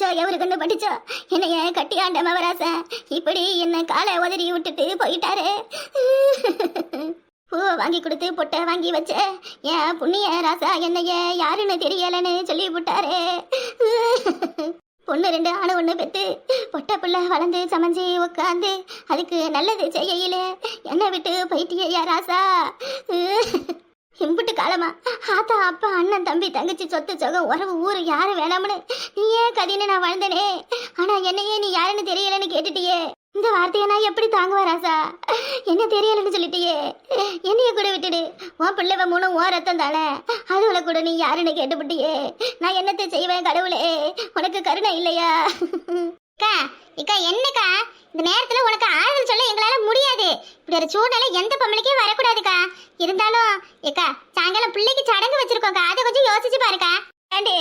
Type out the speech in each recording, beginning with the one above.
படிச்சோ எவரு கண்ணு படிச்சோ? என்னைய கட்டியாண்ட மவராசன் இப்படி என்ன காலை உதறி விட்டுட்டு போயிட்டாரு? பூவை வாங்கி கொடுத்து பொட்டை வாங்கி வச்ச என் புண்ணிய ராசா என்னைய யாருன்னு தெரியலன்னு சொல்லி விட்டாரு. பொண்ணு ரெண்டு ஆணு ஒன்று பெத்து பொட்டை பிள்ளை வளர்ந்து சமைஞ்சு உட்காந்து அதுக்கு நல்லது செய்யல என்னை விட்டு போயிட்டியா ராசா? இம்புட்டு காலமா? ஆத்தா அப்பா அண்ணன் தம்பி தங்கச்சி சொத்து சொகம் உறவு ஊரு யாரு வேணாம்னு. நீயே கதின்னு நான் வாழ்ந்தனே? ஆனா என்னையே நீ யாருன்னு தெரியலன்னு கேட்டுட்டியே. இந்த வார்த்தையை நான் எப்படி தாங்குவா ராசா? என்ன தெரியலன்னு சொல்லிட்டியே? என்னைய கூட விட்டுடு. உன் பிள்ளைவ மூணும் உன் ரத்தம் தானே? அதுல கூட நீ யாருன்னு கேட்டுவிட்டியே நான் என்னத்தை செய்வேன் கடவுளே? உனக்கு கருணை இல்லையா? அக்கா இக்கா என்னக்கா? இந்த நேரத்துல உனக்கு ஆறுதல் சொல்ல எங்களால முடியாது. இப்படி ஒரு சூழ்நிலை எந்த பொம்பளைக்கே வரக்கூடாதுக்கா. இருந்தாலும் ஏக்கா சாயங்காலம் பிள்ளைக்கு சடங்கு வச்சிருக்கோங்க அதை கொஞ்சம் யோசிச்சு பாருக்கா. ஏண்டி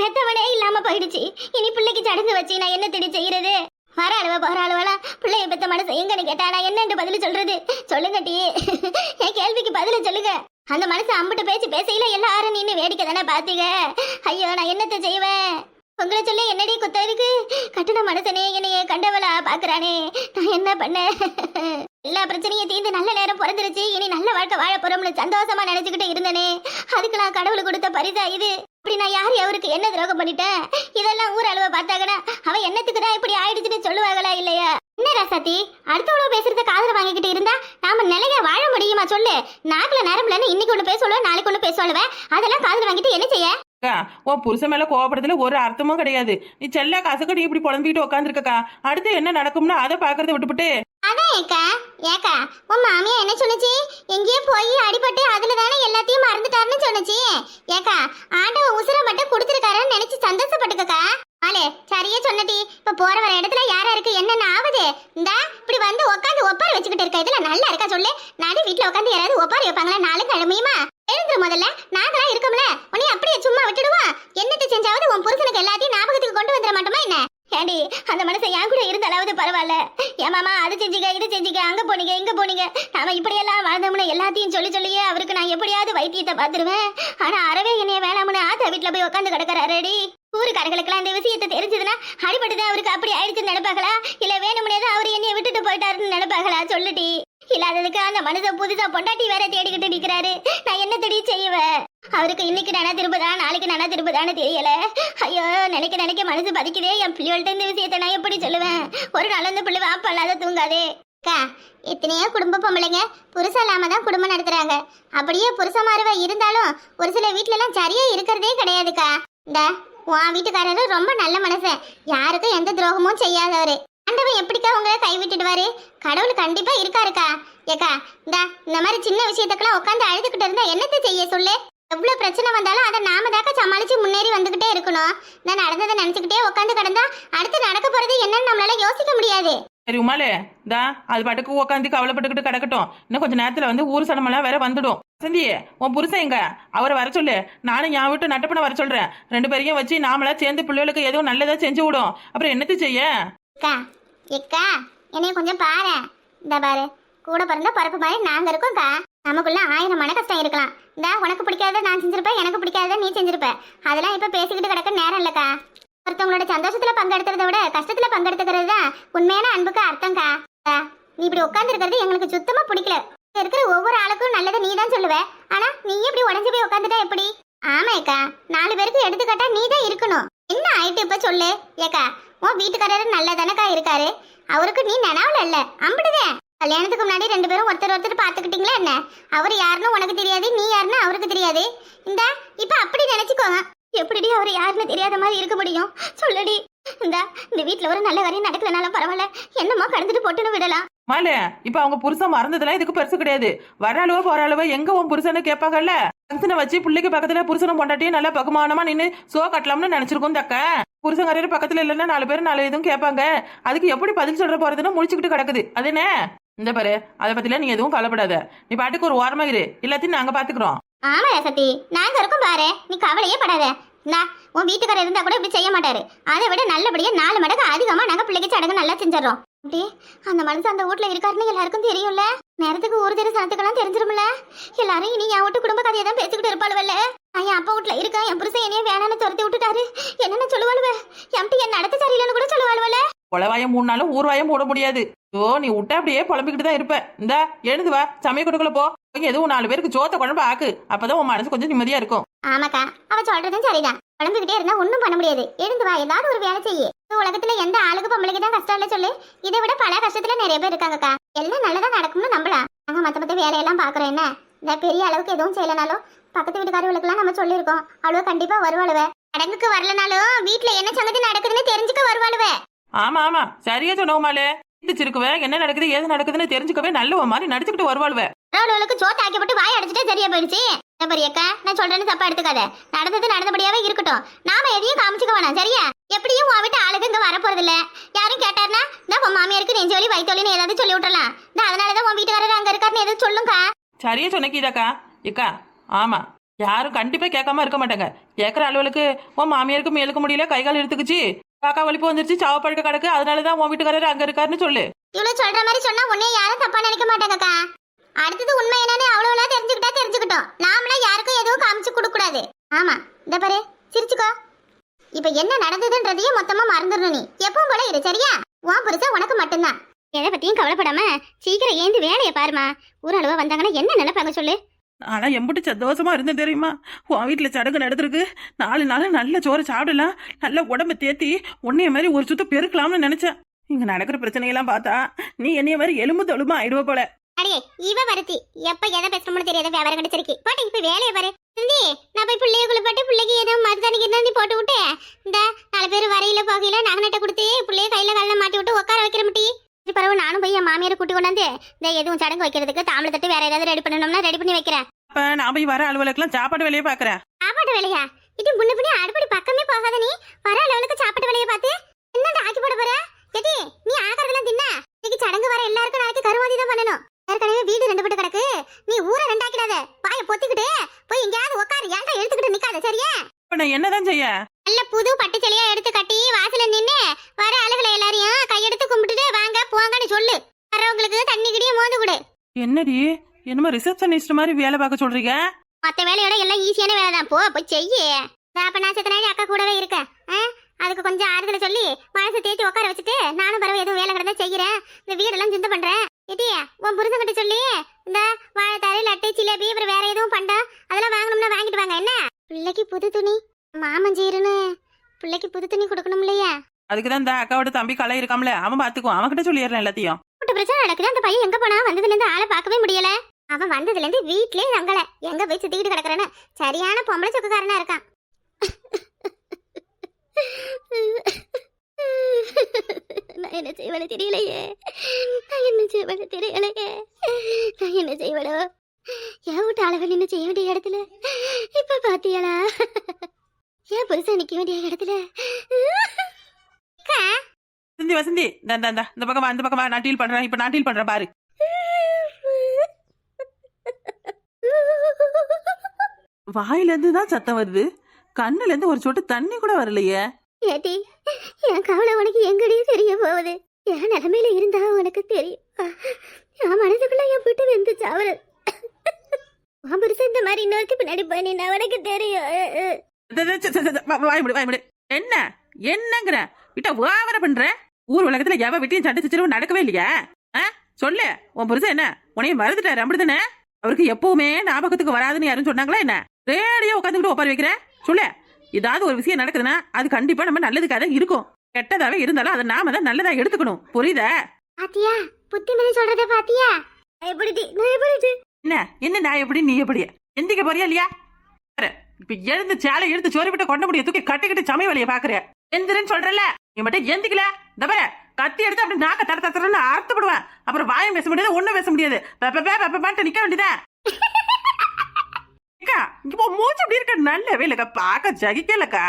பெத்தவனே இல்லாம போயிடுச்சு. இனி பிள்ளைக்கு சடங்கு வச்சு நான் என்ன திடி செய்யறது? வர அளவா போற அளவால பிள்ளைய பெத்த மனசு எங்கன்னு கேட்டா நான் என்னன்னு பதில் சொல்றது? சொல்லுங்க டி. என் கேள்விக்கு பதில சொல்லுங்க. அந்த மனசு அம்பிட்டு பேச்சு பேசையில எல்லாரும் நின்னு வேடிக்கை தானே பாத்தீங்க ஐயோ நான் என்னத்தை செய்வேன்? உங்களை சொல்ல என்னடி குத்த இருக்கு? மனசனே என்னைய கண்டவளா பாக்குறானே. நான் என்ன பண்ண? எல்லா பிரச்சனையும் தீர்ந்து நல்ல நேரம் பிறந்துருச்சு. இனி நல்ல வாழ்க்கை வாழ போறோம்னு சந்தோஷமா நினைச்சுக்கிட்டு இருந்தனே. அதுக்கு நான் கடவுள் கொடுத்த பரிசா இது? இப்படி நான் யார் அவருக்கு என்ன துரோகம் பண்ணிட்டேன்? இதெல்லாம் ஊர் அளவை பார்த்தாங்கன்னா அவ என்னத்துக்கு தான் இப்படி ஆயிடுச்சுன்னு சொல்லுவாங்களா இல்லையா? என்ன ராசாத்தி? அடுத்தவளவு பேசுறத காதல வாங்கிக்கிட்டு இருந்தா நாம நிலைய வாழ முடியுமா சொல்லு? நாக்குல நரம்புலன்னு இன்னைக்கு ஒண்ணு பேசுவல நாளைக்கு ஒண்ணு பேசுவலுவ அதெல்லாம் காதல வாங்கிட்டு என்ன செய்ய? அக்கா உன் புருஷன் மேல கோவப்படுறதுல ஒரு அர்த்தமும் கிடையாது. நீ செல்ல காசுக்கடி இப்படி புலம்பிட்டு உட்காந்துருக்கக்கா அடுத்து என்ன நடக்கும்னு அதை பாக்குறத விட்டுப்புட்டு. அதான் ஏக்கா ஏக்கா உன் மாமியா என்ன சொன்னுச்சு? எங்கேயோ போய் அடிபட்டு அதுல தானே எல்லாத்தையும் மறந்துட்டாருன்னு சொன்னுச்சு. ஏக்கா ஆண்டவ உசுர மட்டும் கொடுத்துருக்காருன்னு நினைச்சு சந்தோஷப்பட்டுக்கக்கா. ஆளே சரியே சொன்னடி. இப்ப போற வர இடத்துல யாரா இருக்கு? என்னென்ன ஆகுது? இந்த இப்படி வந்து உட்காந்து ஒப்பாரி வச்சுக்கிட்டு இருக்க? இதுல நல்லா இருக்கா சொல்லு? நானே வீட்டுல உட்காந்து யாராவது ஒப்பாரி வைப்பாங்களா? நாளைக்கு கிழமையுமா? எழுந்துரு முதல்ல. நாங்களா இருக்கோம்ல. உன்னை அப்படியே சும்மா விட்டுடுவோம் என்னட்டு செஞ்சாவது உன் புருஷனுக்கு எல்லாத்தையும் ஞாபகத்துக்கு கொண்டு வந்துட மாட்டோமா என்ன? ஏண்டி அந்த மனுஷன் என் கூட இருந்தாலாவது பரவாயில்ல. ஏன் மாமா அது செஞ்சுக்க இது செஞ்சுக்க அங்க போனீங்க இங்க போனீங்க. நாம இப்படியெல்லாம் வாழ்ந்தோம்னு எல்லாத்தையும் சொல்லி சொல்லியே அவருக்கு நான் எப்படியாவது வைத்தியத்தை பார்த்துருவேன். ஆனா அறவே என்னைய வேணாம்னு ஆத்தா வீட்டுல போய் உட்காந்து கிடக்குறாரடி. ஊருக்காரர்களுக்கெல்லாம் இந்த விஷயத்தை தெரிஞ்சதுன்னா அடிபட்டுதான் அவருக்கு அப்படி ஆயிடுச்சுன்னு நினைப்பாங்களா? இல்ல வேணும்னே தான் அவர் என்னைய விட்டுட்டு போயிட்டாருன்னு நினைப்பாங்களா? சொல்லுடி. இல்லாததுக்கு அந்த மனுஷன் புதுசா பொண்டாட்டி வேற தேடிக்கிட்டு நிக்கிறாரு. நான் என்ன தெரிய செய்வேன்? அவருக்கு இன்னைக்கு நானா திரும்பதா நாளைக்கு நானா திரும்பதான்னு தெரியல. ஐயோ நினைக்க நினைக்க மனசு பதிக்குதே. என் பிள்ளைகள்ட்ட இந்த விஷயத்தை நான் எப்படி சொல்லுவேன்? ஒரு நாள் அந்த பிள்ளை வாப்பா இல்லாத தூங்காதே. அக்கா எத்தனையோ குடும்ப பொம்பளைங்க புருஷன் இல்லாம தான் குடும்பம் நடத்துறாங்க. அப்படியே புருஷமாருவ இருந்தாலும் ஒரு சில வீட்ல எல்லாம் சரியா இருக்கிறதே கிடையாதுக்கா. இந்த உன் வீட்டுக்காரரு ரொம்ப நல்ல மனுஷன் யாருக்கும் எந்த துரோகமும் செய்யாதவரு. ஆண்டவன் எப்படிக்கா உங்களை கைவிட்டுடுவாரு? கடவுள் கண்டிப்பா இருக்காருக்கா. ஏக்கா இந்த இந்த மாதிரி சின்ன விஷயத்துக்கெல்லாம் உட்காந்து அழுதுகிட்டு இருந்தா என்னத்தை செய்ய சொல்லு? எவ்வளவு பிரச்சனை வந்தாலும் அதை நாம தாக்க சமாளிச்சு முன்னேறி வந்துகிட்டே இருக்கணும். நான் நடந்ததை நினைச்சுக்கிட்டே உட்காந்து கிடந்தா அடுத்து நடக்க போறது என்னன்னு நம்மளால யோசிக்க முடியாது. சரி உமாலே தா அது பாட்டுக்கு உட்காந்து கவலைப்பட்டுக்கிட்டு கிடக்கட்டும். இன்னும் கொஞ்ச நேரத்துல வந்து ஊர் சடமெல்லாம் வேற வந்துடும். வசந்தி உன் புருஷன் எங்க? அவரை வர சொல்லு. நானும் என் விட்டு நட்டப்பன வர சொல்றேன். ரெண்டு பேரையும் வச்சு நாமளா சேர்ந்து பிள்ளைகளுக்கு எதுவும் நல்லதா செஞ்சு விடும். அப்புறம் என்னத்து செய்ய? அக்கா எக்கா என்னைய கொஞ்சம் பாரு. இந்த பாரு கூட பிறந்த பரப்பு மாதிரி நாங்க இருக்கோம்க்கா நமக்குள்ள ஆயிரம் மன கஷ்டம் இருக்கலாம். இந்த உனக்கு பிடிக்காத நான் செஞ்சிருப்பேன் எனக்கு பிடிக்காத நீ செஞ்சிருப்ப. அதெல்லாம் இப்ப பேசிக்கிட்டு கிடக்க நேரம் இல்லக்கா. ஒருத்தவங்களோட சந்தோஷத்துல பங்கெடுக்கிறத விட கஷ்டத்துல பங்கெடுத்துக்கிறது தான் உண்மையான அன்புக்கு அர்த்தம்க்கா. அக்கா, நீ இப்படி உட்கார்ந்து இருக்கிறது எங்களுக்கு சுத்தமா பிடிக்கல. இருக்கிற ஒவ்வொரு ஆளுக்கும் நல்லதை நீ தான் சொல்லுவ. ஆனா நீ இப்படி உடஞ்சு போய் உட்காந்துட்டா எப்படி? ஆமாக்கா நாலு பேருக்கு எடுத்துக்காட்டா நீ தான் இருக்கணும். என்ன ஆயிட்டு இப்ப சொல்லு? ஏக்கா உன் வீட்டுக்காரரு நல்லதானக்கா இருக்காரு? அவருக்கு நீ நினைவுல இல்ல. அம்பிடுதே. கல்யாணத்துக்கு முன்னாடி ரெண்டு பேரும் ஒருத்தர் ஒருத்தர் பாத்துக்கிட்டீங்களா என்ன? அவர் யாருன்னு உனக்கு தெரியாது நீ யாருன்னு அவருக்கு தெரியாது. இந்த இப்ப அப்படி நினைச்சுக்கோங்க எப்படிடி அவர் யாருன்னு தெரியாத மாதிரி இருக்க முடியும்? சொல்லுடி. இந்த இந்த வீட்ல ஒரு நல்ல காரியம் நடக்கலனாலும் பரவாயில்ல. என்னமோ கடந்துட்டு போட்டுன்னு விடலாம். மாலே இப்ப அவங்க புருஷன் மறந்ததெல்லாம் இதுக்கு பெருசு கிடையாது. வர அளவோ போற அளவோ எங்க உன் புருஷனை கேட்பாங்கல்ல? ஃபங்க்ஷனை வச்சு பிள்ளைக்கு பக்கத்துல புருஷனும் பொண்டாட்டியும் நல்லா பகுமானமா நின்னு சோ கட்டலாம்னு நினைச்சிருக்கோம் தக்க புருஷங்காரர் பக்கத்துல இல்லைன்னா நாலு பேர் நாலு இதுவும் கேட்பாங்க. அதுக்கு எப்படி பதில் சொல்ற போறதுன்னு முடிச்சுக்கிட்டு கிடக்குது. அது என்ன? இந்த பாரு அதை பத்தில நீ எதுவும் கவலைப்படாத. நீ பாட்டுக்கு ஒரு ஓரமா இரு. எல்லாத்தையும் நாங்க பாத்துக்கிறோம். ஆமா சத்தி. நாங்க இருக்கோம் பாரு. நீ கவலையே படாத. இந்தா, உன் வீட்டுக்காரர் இருந்தா கூட இப்படி செய்ய மாட்டாரு. அதை விட நல்லபடியா நாலு மடங்கு அதிகமா நாங்க பிள்ளைக்கு சடங்கு நல்லா செஞ்சிடறோம். அப்படியே அந்த மனுஷன் அந்த வீட்ல இருக்காருன்னு எல்லாருக்கும் தெரியும்ல? நேரத்துக்கு ஒரு தெரு சனத்துக்கெல்லாம் தெரிஞ்சிரும்ல? எல்லாரும் இனி என் வீட்டு குடும்ப கதையை தான் பேசிக்கிட்டு இருப்பாளுவல்ல. நான் என் அப்பா வீட்ல இருக்கேன் என் புருஷன் என்னைய வேணான்னு துரத்தி விட்டுட்டாரு. என்னென்ன சொல்லுவாளுவ? என்கிட்ட என் நடத்த சரியில்லைன்னு கூட சொல்லுவாளுவல உளவாயம் மூணு ஊர்வாயம் போட முடியாது. ஓ நீ விட்டா அப்படியே புலம்பிக்கிட்டு தான் இருப்ப. இந்த எழுந்து வா. சமய கொடுக்கல போ. எதுவும் நாலு பேருக்கு சோத்த குழம்பு ஆக்கு. அப்பதான் உன் மனசு கொஞ்சம் நிம்மதியா இருக்கும். ஆமாக்கா அவ சொல்றதும் சரிதான். குழம்பிக்கிட்டே இருந்தா ஒண்ணும் பண்ண முடியாது. எழுந்து வா ஏதாவது ஒரு வேலை செய்ய. இந்த உலகத்துல எந்த ஆளுக்கு பொம்பளைக்கு தான் கஷ்டம் இல்ல சொல்லு. இதை விட பல கஷ்டத்துல நிறைய பேர் இருக்காங்கக்கா. எல்லாம் நல்லதா நடக்கும்னு நம்பலாம். நாங்க மத்த மத்த வேலையெல்லாம் பாக்குறோம் என்ன? இந்த பெரிய அளவுக்கு எதுவும் செய்யலனாலும் பக்கத்து வீட்டுக்காரர்களுக்கெல்லாம் நம்ம சொல்லியிருக்கோம். அவ்வளவு கண்டிப்பா வருவாளுவ. அடங்குக்கு வரலனாலும் வீட்டுல என்ன சங்கதி நடக்குதுன்னு தெரிஞ்சுக்க வருவாளுவ. ஆமா ஆமா. சரியா சொன்னவுமாலே சிரிச்சுக்குவே என்ன நடக்குது ஏது நடக்குதுன்னு தெரிஞ்சுக்கவே நல்ல மாதிரி நடிச்சுக்கிட்டு வருவாளுவ. அவளுக்கு சோத்து ஆக்கப்பட்டு வாய் அடிச்சுட்டே சரியா போயிடுச்சு. பெரியக்கா நான் சொல்றேன்னு தப்பா எடுத்துக்காத. நடந்தது நடந்தபடியாவே இருக்கட்டும். நாம எதையும் காமிச்சுக்க வேணாம் சரியா? எப்படியும் உன் வீட்டு ஆளுக்கு இங்க வரப்போறது இல்ல யாரும் கேட்டாருன்னா இந்த உன் மாமியாருக்கு நெஞ்சு வலி வயிற்று ஏதாவது சொல்லி விட்டுறலாம். இந்த அதனாலதான் உன் வீட்டுக்காரர் அங்க இருக்காருன்னு எதுவும் சொல்லுங்கக்கா. சரியா சொன்ன கீதாக்கா. இக்கா ஆமா. யாரும் கண்டிப்பா கேட்காம இருக்க மாட்டாங்க. கேட்கற அளவுக்கு உன் மாமியாருக்கு மேலுக்க முடியல கை கால் எடுத்துக்குச்சு காக்கா வலிப்பு வந்துருச்சு சாவ படுக்க கிடக்கு. அதனாலதான் உன் வீட்டுக்காரர் அங்க இருக்காருன்னு சொல்லு. இவ்வளவு சொல்ற மாதிரி சொன்னா உன்னைய யாரும் தப்பா நினைக்க மாட்டாங்கக்கா அடுத்தது உண்மை என்னன்னு அவ்வளவு தெரிஞ்சுக்கிட்டா தெரிஞ்சுக்கிட்டோம். நாமளா யாருக்கும் எதுவும் காமிச்சு கொடுக்க கூடாது. ஆமா இந்த பாரு சிரிச்சுக்கோ. இப்ப என்ன நடந்ததுன்றதையே மொத்தமா மறந்துடணும் நீ. எப்பவும் போல இரு சரியா? உன் புருஷன் உனக்கு மட்டும்தான். எதை பத்தியும் கவலைப்படாம சீக்கிரம் ஏந்து வேலையை பாருமா ஊரளவு வந்தாங்கன்னா என்ன நினைப்பாங்க சொல்லு. ஆனா எம்பிட்டு சந்தோஷமா இருந்தேன் தெரியுமா? உன் வீட்டில் சடங்கு நடந்திருக்கு. நாலு நாள் நல்ல சோறு சாப்பிடலாம். நல்ல உடம்ப தேத்தி உன்னைய மாதிரி ஒரு சுத்தம் பெருக்கலாம்னு நினைச்சேன். இங்க நடக்கிற பிரச்சனையெல்லாம் பார்த்தா நீ என்னைய மாதிரி எலும்பு தொழுமா ஆயிடுவ போல. அடே இவ வருத்தி. எப்ப எதை பேசணும்னு தெரியாத வியாபாரம் கிடைச்சிருக்கு. போட்டு இப்ப வேலையை பாரு. சிந்தி நான் போய் பிள்ளைய குளிப்பாட்டு பிள்ளைக்கு ஏதோ மருதாணி நீ போட்டு விட்டு? இந்த நாலு பேர் வரையில போகையில நகநட்டை கொடுத்து பிள்ளைய கையில காலில மாட்டி விட்டு உட்கார வைக்கிற முட்டி. இது பிறகு நானும் போய் என் மாமியார் கூட்டி கொண்டாந்து இந்த எதுவும் சடங்கு வைக்கிறதுக்கு தாமிர தட்டு வேற ஏதாவது ரெடி பண்ணணும்னா ரெடி பண்ணி வைக்கிறேன். அப்ப நான் போய் வர அலுவலகெல்லாம் சாப்பாடு வேலையை பாக்குறேன். சாப்பாட்டு வேலையா? இது முன்ன பின்ன அடுப்படி பக்கமே போகாத நீ. வர அளவுக்கு சாப்பாட்டு வேலையை பார்த்து என்னடா ஆக்கி போட போற? எடி நீ ஆகிறதெல்லாம் தின்ன. இன்னைக்கு சடங்கு வர எல்லாருக்கும் நாளைக்கு கருவாதி தான் பண்ணணும். ஏற்கனவே வீடு ரெண்டு பட்டு கிடக்கு. நீ ஊரை ரெண்டாக்கிடாத. பாய பொத்திக்கிட்டு போய் எங்கேயாவது உட்காரு ஏன்டா எடுத்துக்கிட்டு நிக்காத சரியா? இப்ப நான் என்னதான் செய்ய? நல்ல புது பட்டு செலையா எடுத்து கட்டி வாசல்ல நின்னு வர ஆளுகளை எல்லாரையும் கையெடுத்து கும்பிட்டுட்டு வாங்க போங்கன்னு சொல்லு. வரவங்களுக்கு தண்ணி கிடியே மோந்து கொடு. என்னடி? என்னமோ ரிசப்ஷனிஸ்ட் மாதிரி வேலை பார்க்க சொல்றீங்க? மத்த வேலையோட எல்லாம் ஈஸியான வேலை தான் போ போய் செய்யு. அப்ப நான் செத்த நாள் அக்கா கூடவே இருக்கேன்? அதுக்கு கொஞ்சம் ஆறுதல சொல்லி மனசு தேத்தி உட்கார வச்சுட்டு நானும் பரவ எதுவும் வேலை கிடந்தா செய்யறேன். இந்த வீடெல்லாம் சிந்த பண்றேன் எட்டி உன் புருஷன் கிட்ட சொல்லி இந்த வாழைத்தாரு லட்டு ஜிலேபி அப்புறம் வேற எதுவும் பண்டா அதெல்லாம் வாங்கணும்னா வாங்கிட்டு வாங்க. என்ன? பிள்ளைக்கு புது துணி. மாமன் செய்யறன்னு பிள்ளைக்கு புது துணி கொடுக்கணும் இல்லையா அதுக்கு தான் இந்த அக்காவோட தம்பி கலை இருக்காமல அவன் பாத்துக்குவான். அவன்கிட்ட சொல்லிடுறேன் எல்லாத்தையும். கூட்ட பிரச்சனை நடக்குது. அந்த பையன் எங்க போனா வந்ததுல இருந்து ஆளை பார்க்கவே முடியல. அவன் வந்ததுல இருந்து வீட்லயே தங்கல. எங்க போய் சுத்திக்கிட்டு கிடக்குறேன்னு சரியான பொம்பளை சொக்குக்காரனா இருக்கான். நான் என்ன செய்வனு தெரியலையே. நான் என்ன செய்வனு தெரியலையே. நான் என்ன செய்வனோ? என் வீட்டு அளவு நின்று செய்ய வேண்டிய இடத்துல? இப்ப பாத்தியாளா என் புருஷன் நிக்க வேண்டிய இடத்துல? அக்கா, வசந்தி வசந்தி இந்த இந்த, பக்கம் வா இந்த பக்கம் வா நான் டீல் பண்றேன் இப்ப நான் டீல் பண்றேன் பாரு. வாயில இருந்து தான் சத்தம் வருது. கண்ணுல இருந்து ஒரு சொட்டு தண்ணி கூட வரலையே. ஏட்டி என் கவலை உனக்கு எங்கடி தெரிய போகுது. என் நிலைமையில இருந்தா உனக்கு தெரியும். என் மனசுக்குள்ள என் விட்டு வெந்து சாவல் உன் புருஷன் இந்த மாதிரி இன்னொருக்கு பின்னாடி பண்ணினா உனக்கு தெரியும். வாய் முடி வாய் முடி. என்ன? என்னங்கிற? விட்ட வாவர பண்ற? ஊர் உலகத்துல எவ விட்டியும் சண்டை சச்சரவு நடக்கவே இல்லையா? சொல்லு. உன் புருஷன் என்ன? உனைய மறந்துட்டாரு அப்படிதானே அவருக்கு எப்பவுமே ஞாபகத்துக்கு வராதுன்னு யாரும் சொன்னாங்களா என்ன? ரேடியோ உட்காந்துக்கிட்டு ஒப்பாரி வைக்கிற? சொல்லு. ஏதாவது ஒரு விஷயம் நடக்குதுன்னா அது கண்டிப்பா நம்ம நல்லதுக்காக தான் இருக்கும். கெட்டதாவே இருந்தாலும் அதை நாம தான் நல்லதா எடுத்துக்கணும். புரியுதா? பாத்தியா? புத்திமதி சொல்றத பாத்தியா? எப்படி எப்படி என்ன? என்ன நான் எப்படி நீ எப்படி எந்திக்க போறியா இல்லையா? இப்ப எழுந்து சேலை எடுத்து சோறு விட்டு கொண்ட முடிய தூக்கி கட்டிக்கிட்டு சமய வழிய பாக்குற. எந்திரன்னு சொல்றல நீ மட்டும் எந்திக்கல. இந்த கத்தி எடுத்து அப்படி நாக்க தர தரன்னு அறுத்துப்படுவேன் அப்புறம் வாயம் பேச முடியாது ஒண்ணும் பேச முடியாது. பெப்ப பெப்ப நிக்க வேண்டியதா அக்கா இப்போ மூஞ்சி அப்படி இருக்க. நல்லவே இல்லக்கா பார்க்க ஜகிக்கலக்கா.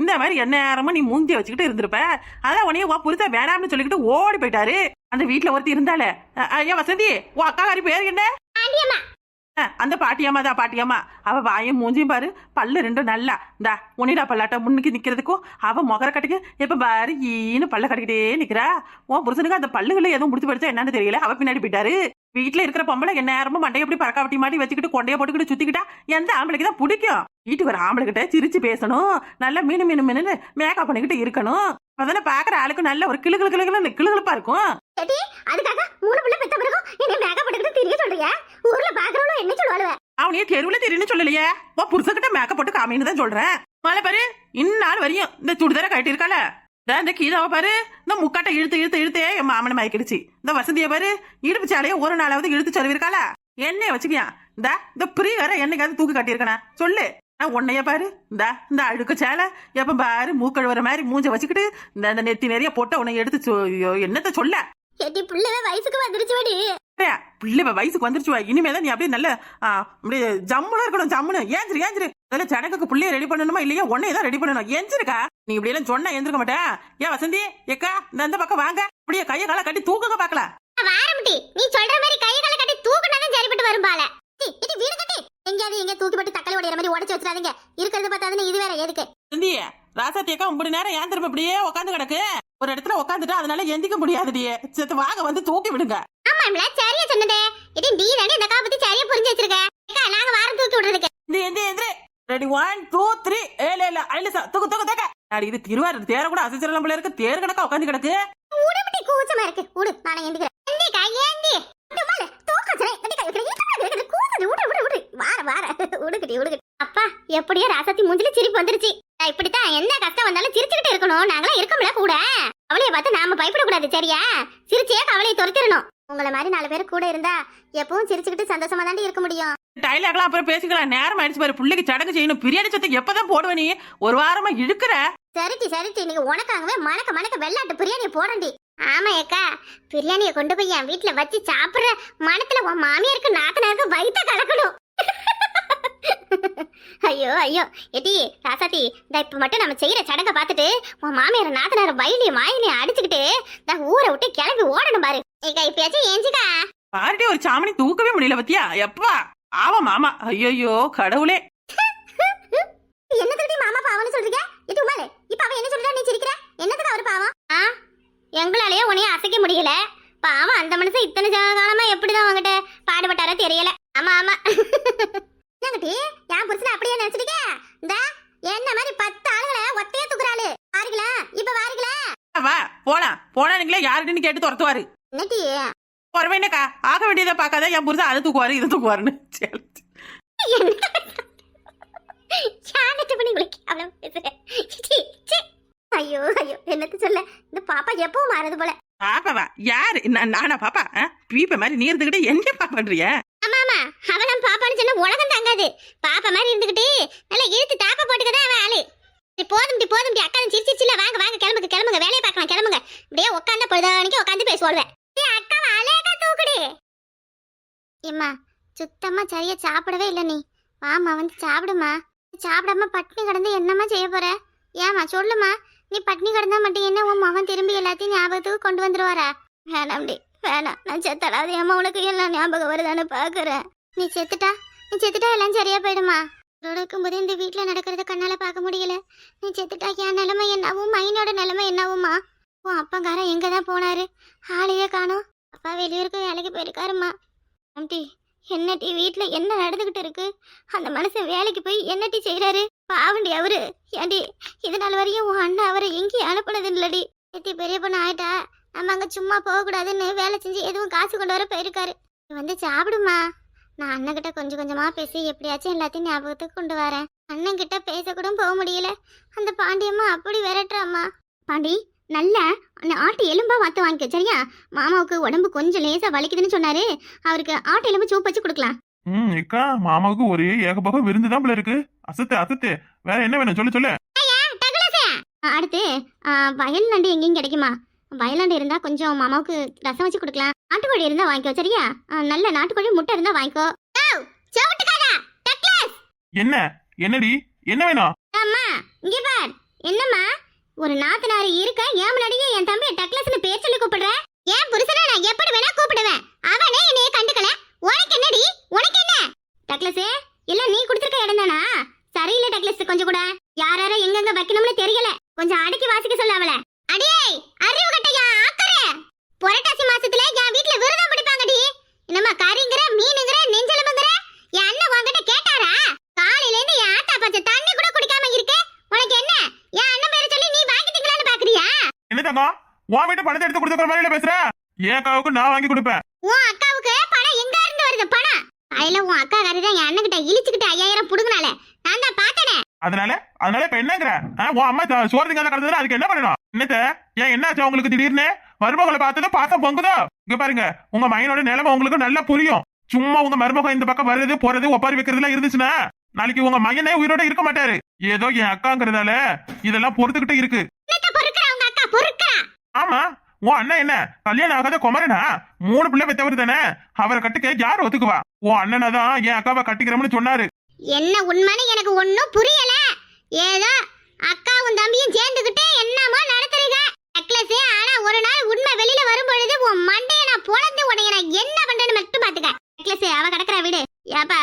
இந்த மாதிரி என்ன நேரமும் நீ மூஞ்சிய வச்சுக்கிட்டு இருந்திருப்ப. அதான் உனைய வா புரிசா வேணாம்னு சொல்லிக்கிட்டு ஓடி போயிட்டாரு. அந்த வீட்டுல ஒருத்தி இருந்தாலே ஐயா வசந்தி உன் அக்கா பேர் என்ன? பாட்டியம்மா. அந்த பாட்டியம்மா தான் பாட்டியம்மா. அவ வாயும் மூஞ்சியும் பாரு பல்லு ரெண்டும் நல்லா. இந்த உனிடா பல்லாட்ட முன்னுக்கு நிக்கிறதுக்கும் அவ முகர கட்டுக்கு எப்ப பாரு ஈன்னு பல்ல கட்டிக்கிட்டே நிக்கிறா. உன் புருஷனுக்கு அந்த பல்லுகளை எதுவும் முடிச்சு படிச்சா என்னன்னு தெரியல அவ பின்னாடி போயிட்டாரு. வீட்டுல இருக்கிற பொம்பளை என்ன நேரமும் மண்டைய எப்படி பறக்காவட்டி மாட்டி வச்சுக்கிட்டு கொண்டைய போட்டுக்கிட்டு சுத்திக்கிட்டா எந்த ஆம்பளைக்கு தான் பிடிக்கும்? வீட்டுக்கு ஒரு ஆம்பளை கிட்ட சிரிச்சு பேசணும். நல்லா மீனு மீனு மீனு மேக்கப் பண்ணிக்கிட்டு இருக்கணும். அதனால பாக்குற ஆளுக்கு நல்ல ஒரு கிளு கிளு கிளு கிளு கிளுகிழப்பா இருக்கும். அதுக்காக மூணு புள்ள பெத்த பிறகும் என்னை மேக்கப் போட்டுக்கிட்டு தெரிய சொல்றியா? ஊர்ல பாக்குறவங்க என்ன சொல்லுவாளுவ. அவனையே தெருவுல தெரியுன்னு சொல்லலையே. உன் புருஷன்கிட்ட மேக்கப் போட்டு காமின்னு தான் சொல்றேன். மழை பாரு இந்நாள் வரையும் இந்த சுடிதார கட்டி இருக்கால இந்த கீதாவை பாரு இந்த முக்காட்டை இழுத்து இழுத்து இழுத்தே என் மாமனை மயக்கிடுச்சு இந்த வசதியை பாரு இடுப்பு சாலையை ஒரு நாளாவது இழுத்து சொல்லிருக்காளா என்னைய வச்சுக்கியா இந்த இந்த பிரிய வேற என்னைக்காவது தூக்கி கட்டியிருக்கனா சொல்லு நான் உன்னைய பாரு இந்த இந்த அழுக்கு சேலை எப்ப பாரு மூக்கழுவுற மாதிரி மூஞ்ச வச்சுக்கிட்டு இந்த இந்த நெத்தி நிறைய போட்ட உன்னை எடுத்து என்னத்த சொல்ல ஏடி புள்ளவே வயசுக்கு வந்துருச்சு வடி ஏய், பிள்ளை இப்ப வயசுக்கு வந்துருச்சு இனிமேதான் நீ அப்படியே நல்ல அப்படியே ஜம்முன்னு இருக்கணும் ஜம்முன்னு ஏஞ்சிரு ஏஞ்சிரு அதில் சடங்குக்கு புள்ளைய ரெடி பண்ணணுமா இல்லையா? உன்னைய தான் ரெடி பண்ணணும். ஏஞ்சிருக்கா நீ இப்படி எல்லாம் சொன்னா எந்திருக்க மாட்டேன் ஏன் வசந்தி? ஏக்கா இந்த இந்த பக்கம் வாங்க. அப்படியே கையை காலை கட்டி தூக்குங்க பாக்கலாம் வாரமுட்டி நீ சொல்ற மாதிரி கை கால கட்டி தூக்குனாதான் சரிப்பட்டு வரும்பால டி, இது வீடு கட்டி. எங்கேயாவது எங்க தூக்கி போட்டு தக்காளி உடையிற மாதிரி உடைச்சு வச்சிடாதீங்க. இருக்கிறது பார்த்தாதுன்னு இது வேற எதுக்கு? வசந்தி ராசாத்தி அக்கா இப்படி நேரம் ஏன் திரும்ப இப்படியே உட்காந்து கிடக்கு? ஒரு இடத்துல உட்காந்துட்டா அதனால எந்திக்க முடியாதுடியே செத்து வாங்க வந்து தூக்கி விடுங்க. ஆமாம்ல சரியா சொன்னதே. இது நீ தானே இந்த காப்பத்தி சரியா புரிஞ்சு வச்சிருக்க. நாங்க வாரம் தூக்கி விடுறதுக்கு. இந்த எந்த எந்திரி ரெடி ஒன் டூ த்ரீ ஏழு ஏழு அழிசா தூக்கு தூக்கு தூக்க. அடி இது திருவாரூர் தேர கூட அசைச்சிடலாம் போல இருக்கு. தேர் கிடக்க உட்காந்து கிடக்கு. உடம்புட்டி கூச்சமா இருக்கு. உடு நானே எந்திக்கிறேன் எந்தி கை ஏந்தி? உடுமால தூக்கம் சரி எந்தி கை வைக்கிறேன் கூச்சது உடு உடு உடு. வார வார. உடுக்கட்டி உடுக்கட்டி. அப்பா எப்படியோ ராசாத்தி மூஞ்சில சிரிப்பு வந்துருச்சு. இப்படித்தான் என்ன கஷ்டம் வந்தாலும் சிரிச்சுக்கிட்டு இருக்கணும். நாங்களாம் இருக்கோம்ல கூட. அவளைய பார்த்து நாம பயப்படக்கூடாது சரியா? சிரிச்சே கவலையை துரத்திடணும். உங்களை மாதிரி நாலு பேர் கூட இருந்தா எப்பவும் சிரிச்சுக்கிட்டு சந்தோஷமா தாண்டி இருக்க முடியும். டைலாக்லாம் அப்புறம் பேசிக்கலாம். நேரம் ஆயிடுச்சு பாரு. பிள்ளைக்கு சடங்கு செய்யணும். பிரியாணி சத்துக்கு எப்பதான் போடுவ நீ? ஒரு வாரமா இழுக்கிற. சரிட்டி சரிட்டி இன்னைக்கு உனக்காகவே மணக்க மணக்க வெள்ளாட்டு பிரியாணி போடண்டி ஆமா ஏக்கா. பிரியாணியை கொண்டு போய் என் வீட்டுல வச்சு சாப்பிடுற மனத்துல உன் மாமியாருக்கு நாத்தனாருக்கு வயித்த கலக்கணும். ஐயோ ஐயோ. எடி ராசாத்தி இந்த இப்ப மட்டும் நம்ம செய்யற சடங்கை பார்த்துட்டு உன் மாமியார் நாத்தனார் வயலையும் வாயிலையும் அடிச்சுக்கிட்டு இந்த ஊரை விட்டு கிளம்பி ஓடணும் பாரு. ஏக்கா இப்பயாச்சும் ஏஞ்சிக்கா. பாருட்டி ஒரு சாமணி தூக்கவே முடியல பத்தியா? எப்பா? ஆமாம் ஆமா ஐயோ கடவுளே. என்னத்துக்கு மாமா பாவம்னு சொல்றீங்க? இது உமாலே இப்ப அவன் என்ன சொல்றா நீ சிரிக்கிற? என்னத்துக்கு அவர் பாவம்? ஆ? எங்களாலேயே உன்னைய அசைக்க முடியல. பாவம் அந்த மனுஷன் இத்தனை காலமா எப்படிதான் அவங்கிட்ட பாடுபட்டாரோ தெரியல. ஆமா ஆமா. என்னங்கட்டி என் புருஷனை அப்படியே நினைச்சிருக்க இந்த என்ன மாதிரி பத்து ஆளுகளை ஒத்தையே தூக்குறாளு? வாருங்களா? இப்ப வாருங்களா? வா போலாம். போனா நீங்களே யாருன்னு கேட்டு துரத்துவாரு. என்னட்டி வரவேனக்கா ஆக வேண்டியதை பார்க்காத என் புருஷன் அதை தூக்குவாரு இதை தூக்குவாருன்னு. ஐயோ ஐயோ என்னத்த சொல்ல? இந்த பாப்பா எப்பவும் மாறது போல. பாப்பாவா? யாரு? நான் பாப்பா? பீப்ப மாதிரி நீ இருந்துகிட்டு என்ன பண்றிய ஆமா ஆமா. அவன் பாப்பான்னு சொன்னா உலகம் தாங்காது. பாப்பா மாதிரி இருந்துகிட்டு நல்லா இழுத்து தாப்ப போட்டுக்கதான் அவன் ஆளு. சரி, போதும்டி போதும்டி அக்கா சிரிச்சிருச்சுல வாங்க வாங்க கிளம்புங்க கிளம்புங்க வேலையை பார்க்கலாம் கிளம்புங்க. இப்படியே உட்காந்த பொழுதானிக்கு உட்காந்து பேசுவாள்வேன் அக்கா இம்மா சுத்தமா சரியா சாப்பிடவே இல்லை நீ. வாமா வந்து சாப்பிடுமா. சாப்பிடாம பட்னி கிடந்து என்னம்மா செய்ய போற? ஏமா சொல்லுமா நீ பட்னி கிடந்தா மட்டும் என்ன உன் மகன் திரும்பி எல்லாத்தையும் ஞாபகத்துக்கு கொண்டு வந்துருவாரா? வேணாம்டி வேணாம். நான் செத்தடாது. ஏமா உனக்கு எல்லாம் ஞாபகம் வருதான்னு பாக்குறேன். நீ செத்துட்டா? நீ செத்துட்டா எல்லாம் சரியா போயிடுமா? இருக்கும்போது இந்த வீட்டில் நடக்கிறத கண்ணால பார்க்க முடியல. நீ செத்துட்டா என் நிலைமை என்னவும் மைனோட நிலைமை என்னவுமா உன் அப்பங்காரன் எங்க தான் போனாரு? ஆளையே காணோம். அப்பா வெளியூருக்கு வேலைக்கு போயிருக்காருமா ஆண்டி என்ன டி வீட்டில் என்ன நடந்துகிட்டு இருக்கு? அந்த மனுஷன் வேலைக்கு போய் என்ன டி செய்கிறாரு பாவண்டி அவரு. ஏண்டி இது நாள் வரையும் உன் அண்ணன் அவரை எங்கேயும் அனுப்புனது இல்லடி எட்டி பெரிய பொண்ணு ஆயிட்டா. நம்ம அங்கே சும்மா போகக்கூடாதுன்னு வேலை செஞ்சு எதுவும் காசு கொண்டு வர போயிருக்காரு. நீ வந்து சாப்பிடுமா? நான் அண்ணன்கிட்ட கொஞ்சம் கொஞ்சமாக பேசி எப்படியாச்சும் எல்லாத்தையும் ஞாபகத்துக்கு கொண்டு வரேன். அண்ணன் கிட்ட பேச போக முடியல. அந்த பாண்டியம்மா அப்படி விரட்டுறாம்மா. பாண்டி நல்ல அந்த ஆட்டு எலும்பா மாத்து வாங்கிக்க சரியா? மாமாவுக்கு உடம்பு கொஞ்சம் லேசா வலிக்குதுன்னு சொன்னாரு. அவருக்கு ஆட்டு எலும்பு சூப் வச்சு கொடுக்கலாம். ம் இக்கா மாமாவுக்கு ஒரே ஏகபோக விருந்து தான் போல இருக்கு. அசத்து அசத்து. வேற என்ன வேணும்? சொல்லு சொல்லு. அடுத்து வயல் நண்டு எங்கேயும் கிடைக்குமா? வயல் நண்டு இருந்தா கொஞ்சம் மாமாவுக்கு ரசம் வச்சு கொடுக்கலாம். நாட்டுக்கோழி இருந்தா வாங்கிக்கோ சரியா? நல்ல நாட்டுக்கோழி முட்டை இருந்தா வாங்கிக்கோ. என்ன? என்னடி? என்ன வேணும்? அம்மா இங்க பார். என்னம்மா? ஒரு நாத்தனார் இருக்க ஏன் முன்னாடியே என் தம்பி டக்லஸ்னு பேர் சொல்லி கூப்பிடுற ஏன் புருஷனா நான் எப்படி வேணா கூப்பிடுவேன். அவனே என்னைய கண்டுக்கல உனக்கு என்னடி உனக்கு என்ன டக்ளஸே எல்லாம் நீ கொடுத்துருக்க இடம் தானா சரியில்லை டக்ளஸ் கொஞ்சம் கூட யார் யார எங்கெங்க வைக்கணும்னு தெரியல கொஞ்சம் அடக்கி வாசிக்க சொல்ல அவள அடியே அறிவு கட்டையா ஆக்கற புரட்டாசி மாசத்துல என் வீட்ல விரதம் பிடிப்பாங்கடி என்னம்மா உன் வீட்டு பணத்தை எடுத்து கொடுத்துக்கிற மாதிரி இல்ல பேசுற என் அக்காவுக்கு நான் வாங்கி கொடுப்பேன். உன் அக்காவுக்கு பணம் எங்க இருந்து வருது? பணம். அதுல உன் அக்கா தான் என் அண்ணகிட்ட இழிச்சுக்கிட்டு ஐயாயிரம் புடுங்கினால நான் தான் பார்த்தனே. அதனால அதனால இப்ப என்னங்கிற? உன் அம்மா சோறு திங்காத கிடந்ததுல அதுக்கு என்ன பண்ணணும்? என்னத்த? ஏன் என்னாச்சு உங்களுக்கு திடீர்னு? மருமகளை பார்த்ததும் பார்த்தா பொங்குதோ? இங்க பாருங்க உங்க மையனோட நிலைமை உங்களுக்கு நல்லா புரியும். சும்மா உங்க மருமகம் இந்த பக்கம் வர்றது போறது ஒப்பாரி வைக்கிறதுலாம் இருந்துச்சுன்னா நாளைக்கு உங்க மையனே உயிரோட இருக்க மாட்டாரு. ஏதோ என் அக்காங்கிறதால இதெல்லாம் பொறுத்துக்கிட்டு இருக்கு. ஆமா. உன் அண்ணன் என்ன? கல்யாணம் ஆகாத குமரனா? மூணு பிள்ளை பெத்தவர் தானே? அவரை கட்டுக்க யார் ஒத்துக்குவா? உன் அண்ணனை தான் என் அக்காவை கட்டிக்கிறோம்னு சொன்னாரு. என்ன உண்மைன்னு எனக்கு ஒன்னும் புரியல. ஏதோ அக்காவும் தம்பியும் சேர்ந்துகிட்டு என்னமோ நடத்துறீங்க. நெக்லஸ் ஆனா ஒரு நாள் உண்மை வெளியில வரும் பொழுது உன் மண்டைய நான் பொழந்து உடைய நான் என்ன பண்றேன்னு மட்டும் பாத்துக்க நெக்லஸ் அவ கிடக்குற வீடு. ஏப்பா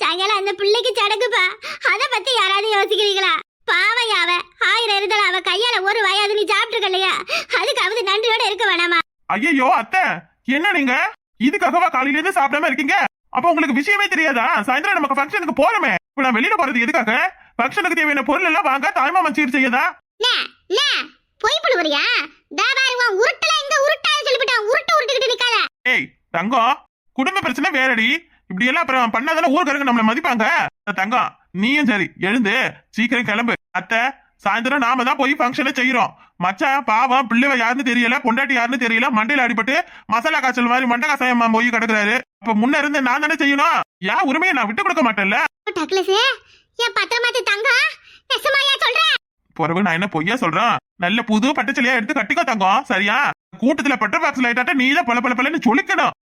சாயங்காலம் அந்த பிள்ளைக்கு சடங்குப்பா. அத பத்தி யாராவது யோசிக்கிறீங்களா? பாவையாவ ஆயிரம் இருந்தாலும் அவ கையால ஒரு வயாது நீ சாப்பிட்டுருக்க இல்லையா? அதுக்காவது ஐயோ அத்தை என்ன நீங்க? இதுக்காகவா காலையில இருந்து சாப்பிடாம இருக்கீங்க? அப்ப உங்களுக்கு விஷயமே தெரியாதா? சாயந்தரம் நமக்கு ஃபங்க்ஷனுக்கு போறோமே. இப்ப நான் வெளியில போறது எதுக்காக? ஃபங்க்ஷனுக்கு தேவையான பொருள் எல்லாம் வாங்க தாய்மாமன் சீர் செய்யதா? பொய் புழுவுறியா தாபாரு உன் உருட்டல இந்த உருட்டாத சொல்லிவிட்டான் உருட்டு உருட்டுக்கிட்டு நிக்காத. ஏய் தங்கம் குடும்ப பிரச்சனை வேறடி. இப்படி எல்லாம் அப்புறம் பண்ணாதானே ஊருக்காரங்க நம்மள மதிப்பாங்க? தங்கம் நீயும் சரி எழுந்து சீக்கிரம் கிளம்பு. அத்தை சாயந்தரம் நாம தான் போய் ஃபங்க்ஷனை செய்யறோம் மச்சான் பாவம் பிள்ளைவ யாருன்னு தெரியல பொண்டாட்டி யாருன்னு தெரியல மண்டையில அடிபட்டு மசாலா காய்ச்சல் மாதிரி மண்டை காசாயம் போய் கிடக்குறாரு. அப்ப முன்ன இருந்து நான் தானே செய்யணும்? யா உரிமையை நான் விட்டு கொடுக்க மாட்டேன்ல? பிறகு நான் என்ன பொய்யா சொல்றேன்? நல்ல புது பட்டுச்சலியா எடுத்து கட்டிக்கோ தங்கம் சரியா? கூட்டத்துல பட்டு பாக்ஸ் லைட்டாட்ட நீ தான் பல பல பலன்னு சொல்லிக்கணும்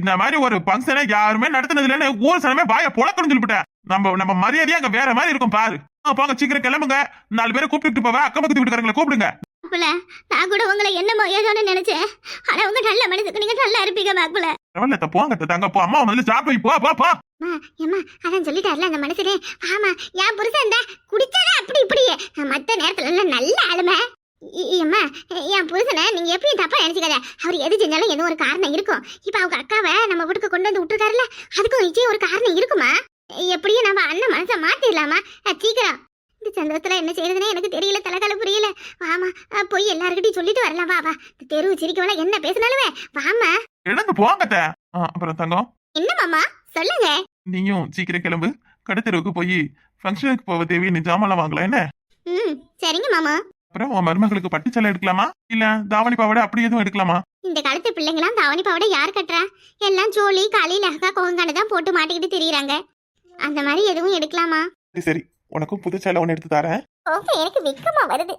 இந்த மாதிரி ஒரு ஃபங்க்ஷனை யாருமே நடத்துனது இல்லைன்னு ஊர் சனமே பாய புழக்கணும்னு சொல்லிவிட்டேன். நம்ம நம்ம மரியாதையா அங்க வேற மாதிரி இருக்கும் பாரு. போங்க சீக்கிரம் கிளம்புங்க. நாலு பேரை கூப்பிட்டு போவா. அக்கம் பக்கத்து வீட்டுக்காரங்களை கூப்பிடுங்க. மாப்பிள நான் கூட உங்களை என்னமோ ஏதோன்னு நினைச்சேன். ஆனா உங்க நல்ல மனசுக்கு நீங்க நல்லா இருப்பீங்க மாப்பிள பரவாயில்ல போங்க தங்க போ. அம்மா முதல்ல சாப்பிட்டு போ போ போ. ஏமா அதான் சொல்லிட்டார்ல அந்த மனசுலே ஆமா என் புருஷன் இந்த குடிச்சாலே அப்படி இப்படி மத்த நேரத்துல எல்லாம் நல்ல ஆளுமை. அம்மா என் புருஷனை நீங்க எப்பயும் தப்பா நினைச்சுக்காத. அவர் எது செஞ்சாலும் ஏதோ ஒரு காரணம் இருக்கும். இப்ப அவங்க அக்காவை நம்ம வீட்டுக்கு கொண்டு வந்து விட்டுருக்காருல்ல அதுக்கும் நிச்சயம் ஒரு காரணம் இருக்குமா? எப்படியும் நம்ம அண்ணன் மனசை மாத்திடலாமா சீக்கிரம். இந்த சந்தோஷத்துல என்ன செய்யறதுனே எனக்கு தெரியல தலைக்கால புரியல. வாமா போய் எல்லாருக்கிட்டையும் சொல்லிட்டு வரலாம். வா வா. இந்த தெருவு சிரிக்கவெல்லாம் என்ன பேசினாலுமே வாமா எழுந்து போங்க அப்புறம் தங்கம். என்ன மாமா? சொல்லுங்க. நீயும் சீக்கிரம் கிளம்பு. கடத்தெருவுக்கு போய் ஃபங்க்ஷனுக்கு போக தேவையான ஜாமான்லாம் வாங்கலாம் என்ன? ம் சரிங்க மாமா. அப்புறம் உன் மருமகளுக்கு பட்டுச்சலை எடுக்கலாமா? இல்ல தாவணி பாவாடை அப்படி எதுவும் எடுக்கலாமா? இந்த காலத்து பிள்ளைங்களாம் தாவணி பாவாடை யார் கட்டுறா? எல்லாம் சோழி களி லஹக்கா கோங்கான தான் போட்டு மாட்டிக்கிட்டு திரியுறாங்க. அந்த மாதிரி எதுவும் எடுக்கலாமா? சரி சரி. உனக்கும் புது சேலை ஒன்று எடுத்து தரேன். ஓகே எனக்கு வெக்கமா வருது.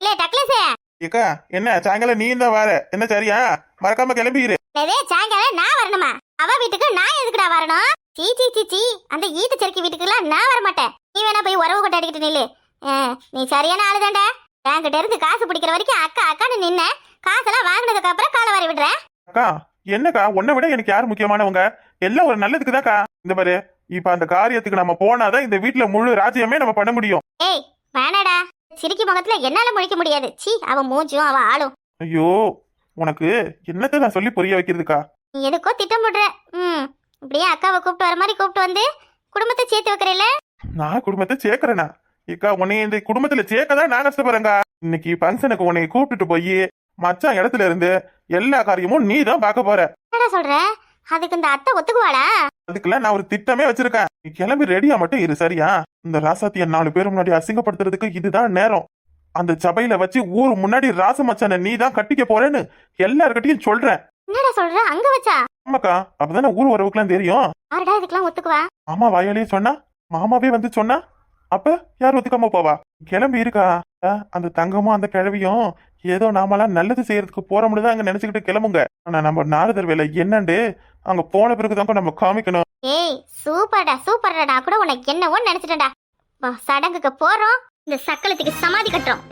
இல்ல டக்ளஸே ஏக்கா என்ன? சாயங்காலம் நீ தான் வர. என்ன சரியா? மறக்காம கிளம்பிடு நெவே சாயங்காலம் நான் வரணுமா? அவ வீட்டுக்கு நான் எதுக்குடா வரணும்? சீ சீ சீ சீ. அந்த ஈத்து செருக்கி வீட்டுக்குலாம் நான் வர மாட்டேன் நீ வேணா போய் உறவு கொண்டாடிக்கிட்டு நில்லு. ஆ, நீ சரியான ஆளுதான்டா. என்கிட்ட இருந்து காசு பிடிக்கிற வரைக்கும் அக்கா அக்கான்னு நின்ன காசெல்லாம் வாங்கினதுக்கு அப்புறம் காலை வரை விடுறேன். அக்கா என்னக்கா? உன்னை விட எனக்கு யார் முக்கியமானவங்க? எல்லாம் ஒரு நல்லதுக்கு தான்க்கா இந்த பாரு இப்ப அந்த காரியத்துக்கு நம்ம போனாதான் இந்த வீட்டுல முழு ராஜ்யமே நம்ம பண்ண முடியும். ஏய் வேணாடா. சிரிக்கி முகத்துல என்னால முழிக்க முடியாது. சீ அவ மூஞ்சும் அவ ஆளும். ஐயோ உனக்கு என்னத்தை நான் சொல்லி புரிய வைக்கிறதுக்கா? நீ எதுக்கோ திட்டம் போடுற. ம் இப்படியே அக்காவை கூப்பிட்டு வர மாதிரி கூப்பிட்டு வந்து குடும்பத்தை சேர்த்து வைக்கிறேல நான் குடும்பத்தை சேர்க்கறேனா? ஏக்கா உன்னை இந்த குடும்பத்துல சேர்க்கதான் நான் கஷ்டப்படுறேங்க இன்னைக்கு ஃபங்க்ஷனுக்கு உன்னை கூப்பிட்டுட்டு போய் மச்சான் இடத்துல இருந்து எல்லா காரியமும் நீ தான் பார்க்க போற. என்னடா சொல்ற? அதுக்கு இந்த அத்தை ஒத்துக்குவாளா? அதுக்கெல்லாம் நான் ஒரு திட்டமே வச்சிருக்கேன். நீ கிளம்பி ரெடியா மட்டும் இரு சரியா? இந்த ராசாத்திய நாலு பேர் முன்னாடி அசிங்கப்படுத்துறதுக்கு இதுதான் நேரம். அந்த சபையில வச்சு ஊர் முன்னாடி ராச மச்சான நீ தான் கட்டிக்க போறேன்னு எல்லார்கிட்டயும் சொல்றேன். என்னடா சொல்ற? அங்க வச்சா? ஆமாக்கா அப்பதானே ஊர் உறவுக்குலாம் தெரியும். யாருடா இதுக்கெல்லாம் ஒத்துக்குவா? மாமா வாயாலேயே சொன்னா? மாமாவே வந்து சொன்னா? அப்ப யார் ஒத்துக்காம போவா? கிளம்பி இருக்கா. அந்த தங்கமும் அந்த கிழவியும் ஏதோ நாமெல்லாம் நல்லது செய்யறதுக்கு போறோம்னு தான் அங்க நினைச்சுக்கிட்டு கிளம்புங்க. ஆனா நம்ம நாரதர் வேலை என்னண்டு? அங்க போன பிறகுதான் நம்ம காமிக்கணும். ஏய் சூப்பர்டா சூப்பர்டா கூட உனக்கு என்னவோ நினைச்சிட்டேன்டா. சடங்குக்கு போறோம். இந்த சக்கலத்துக்கு சமாதி கட்டுறோம்.